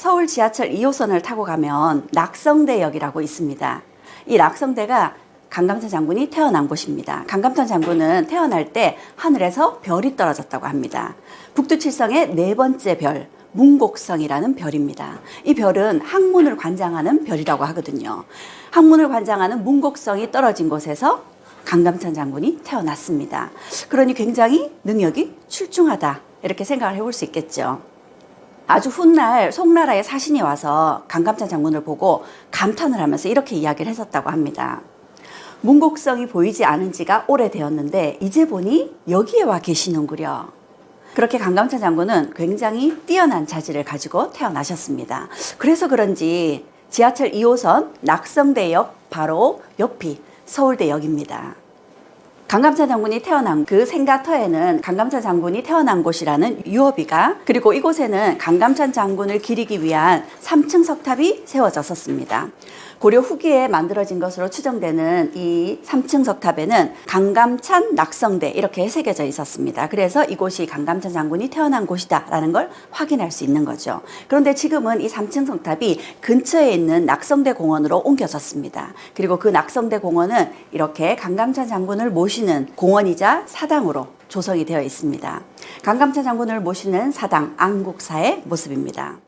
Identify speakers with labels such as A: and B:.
A: 서울 지하철 2호선을 타고 가면 낙성대역이라고 있습니다. 이 낙성대가 강감찬 장군이 태어난 곳입니다. 강감찬 장군은 태어날 때 하늘에서 별이 떨어졌다고 합니다. 북두칠성의 네 번째 별, 문곡성이라는 별입니다. 이 별은 학문을 관장하는 별이라고 하거든요. 학문을 관장하는 문곡성이 떨어진 곳에서 강감찬 장군이 태어났습니다. 그러니 굉장히 능력이 출중하다. 이렇게 생각을 해볼 수 있겠죠. 아주 훗날 송나라의 사신이 와서 강감찬 장군을 보고 감탄을 하면서 이렇게 이야기를 했었다고 합니다. 문곡성이 보이지 않은 지가 오래되었는데 이제 보니 여기에 와 계시는구려. 그렇게 강감찬 장군은 굉장히 뛰어난 자질을 가지고 태어나셨습니다. 그래서 그런지 지하철 2호선 낙성대역 바로 옆이 서울대역입니다. 강감찬 장군이 태어난 그 생가터에는 강감찬 장군이 태어난 곳이라는 유어비가 그리고 이곳에는 강감찬 장군을 기리기 위한 3층 석탑이 세워졌었습니다. 고려 후기에 만들어진 것으로 추정되는 이 3층 석탑에는 강감찬 낙성대 이렇게 새겨져 있었습니다. 그래서 이곳이 강감찬 장군이 태어난 곳이다라는 걸 확인할 수 있는 거죠. 그런데 지금은 이 3층 석탑이 근처에 있는 낙성대 공원으로 옮겨졌습니다. 그리고 그 낙성대 공원은 이렇게 강감찬 장군을 모시는 공원이자 사당으로 조성이 되어 있습니다. 강감찬 장군을 모시는 사당 안국사의 모습입니다.